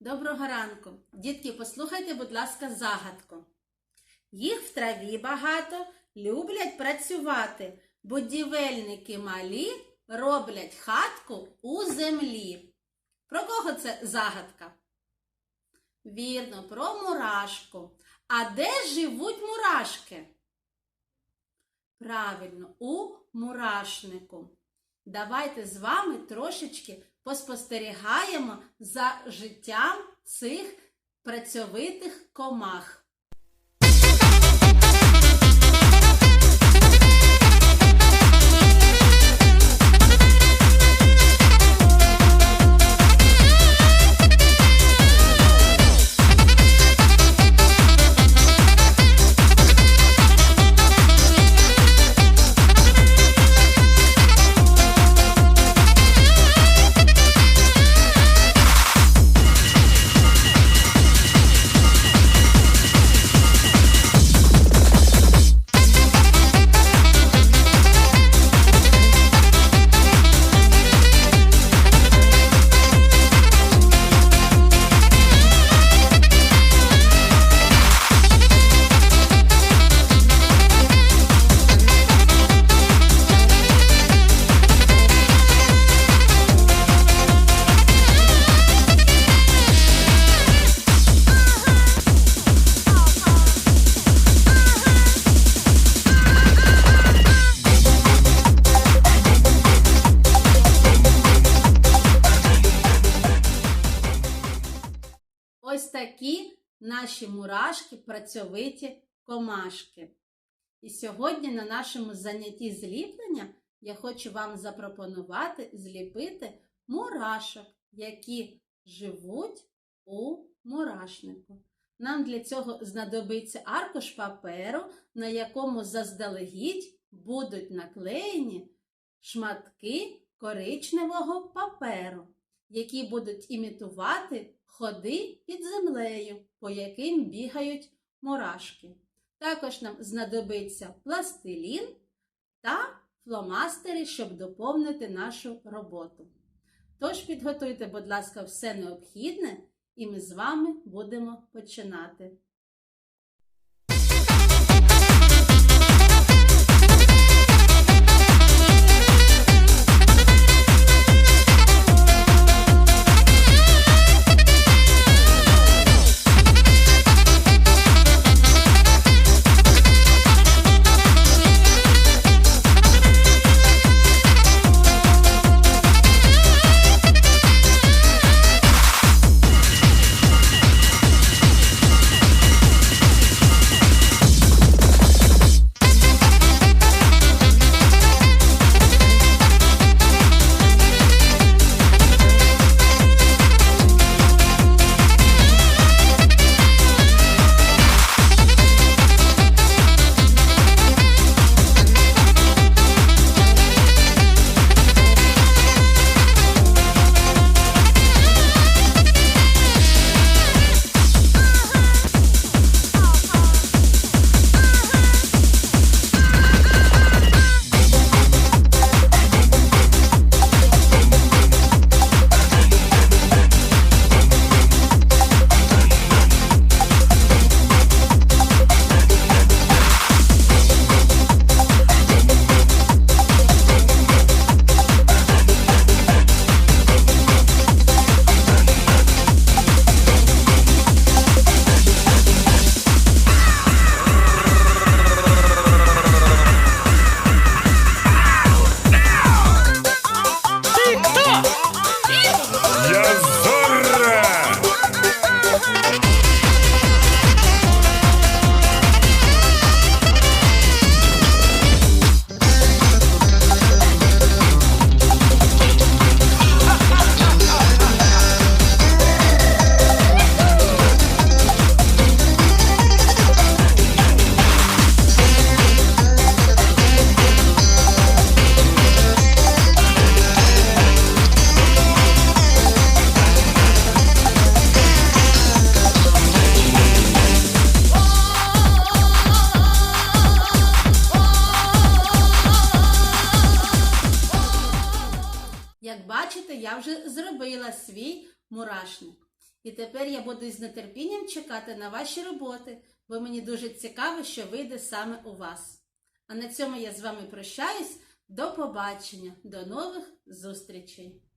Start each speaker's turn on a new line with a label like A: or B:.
A: Доброго ранку. Дітки, послухайте, будь ласка, загадку. Їх в траві багато, люблять працювати. Будівельники малі роблять хатку у землі. Про кого це загадка? Вірно, про мурашку. А де живуть мурашки? Правильно, у мурашнику. Давайте з вами трошечки поспостерігаємо за життям цих працьовитих комах. Ось такі наші мурашки, працьовиті комашки. І сьогодні на нашому занятті зліплення я хочу вам запропонувати зліпити мурашок, які живуть у мурашнику. Нам для цього знадобиться аркуш паперу, на якому заздалегідь будуть наклеєні шматки коричневого паперу, які будуть імітувати ходи під землею, по яким бігають мурашки. Також нам знадобиться пластилін та фломастери, щоб доповнити нашу роботу. Тож підготуйте, будь ласка, все необхідне, і ми з вами будемо починати. Як бачите, я вже зробила свій мурашник. І тепер я буду з нетерпінням чекати на ваші роботи, бо мені дуже цікаво, що вийде саме у вас. А на цьому я з вами прощаюсь. До побачення, до нових зустрічей!